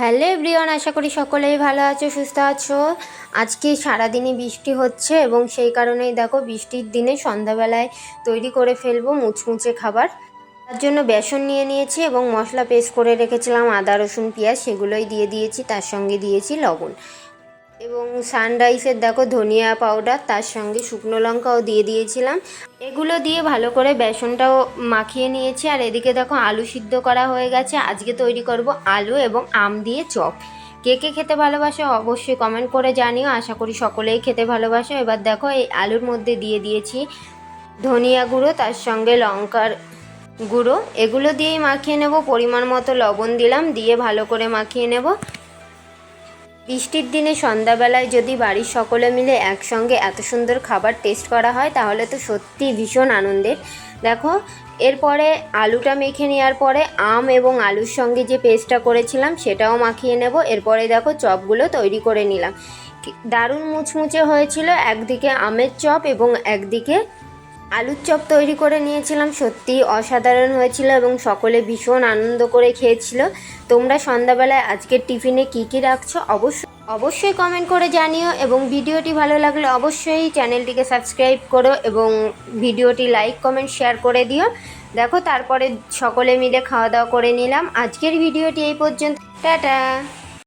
Hello everyone, আশা করি সকলেই ভালো আছো, সুস্থ আছো। আজকে সারাদিনই বৃষ্টি হচ্ছে এবং সেই কারণেই দেখো বৃষ্টির দিনে সন্ধ্যাবেলায় তৈরি করে ফেলব মুচমুচে খাবার। তার জন্য বেসন নিয়ে নিয়েছি এবং মশলা পেস্ট করে রেখেছিলাম, আদা, রসুন, পেঁয়াজ, সেগুলোই দিয়ে দিয়েছি, তার সঙ্গে দিয়েছি লবণ। এবং সানরাইসের দেখো ধনিয়া পাউডার তার সঙ্গে শুকনো লঙ্কাও দিয়ে দিয়েছিলাম। এগুলো দিয়ে ভালো করে বেসনটাও মাখিয়ে নিয়েছি। আর এদিকে দেখো আলু সিদ্ধ করা হয়ে গেছে। আজকে তৈরি করব আলু এবং আম দিয়ে চপ। কে কে খেতে ভালোবাসে অবশ্যই কমেন্ট করে জানিও। আশা করি সকলেই খেতে ভালোবাসে। এবার দেখো এই আলুর মধ্যে দিয়ে দিয়েছি ধনিয়া গুঁড়ো, তার সঙ্গে লঙ্কার গুঁড়ো। এগুলো দিয়েই মাখিয়ে নেব। পরিমাণ মতো লবণ দিলাম। দিয়ে ভালো করে মাখিয়ে নেব। বৃষ্টির দিনে সন্ধ্যাবেলায় যদি বাড়ির সকলে মিলে একসঙ্গে এত সুন্দর খাবার টেস্ট করা হয়, তাহলে তো সত্যি ভীষণ আনন্দের। দেখো, এরপরে আলুটা মেখে নেওয়ার পরে আম এবং আলুর সঙ্গে যে পেস্টটা করেছিলাম, সেটাও মাখিয়ে নেব। এরপরে দেখো, চপগুলো তৈরি করে নিলাম। দারুণ মুচমুচে হয়েছিল। একদিকে আমের চপ এবং একদিকে আলুর চপ তৈরি করে নিয়েছিলাম, সত্যি অসাধারণ হয়েছিল এবং সকলে ভীষণ আনন্দ করে খেয়েছিল। তোমরা সন্ধ্যাবেলায় আজকের টিফিনে কী কী রাখছো অবশ্যই অবশ্যই কমেন্ট করে জানিও এবং ভিডিওটি ভালো লাগলে অবশ্যই চ্যানেলটিকে সাবস্ক্রাইব করো এবং ভিডিওটি লাইক কমেন্ট শেয়ার করে দিও। দেখো, তারপরে সকলে মিলে খাওয়া দাওয়া করে নিলাম। আজকের ভিডিওটি এই পর্যন্ত। টাটা!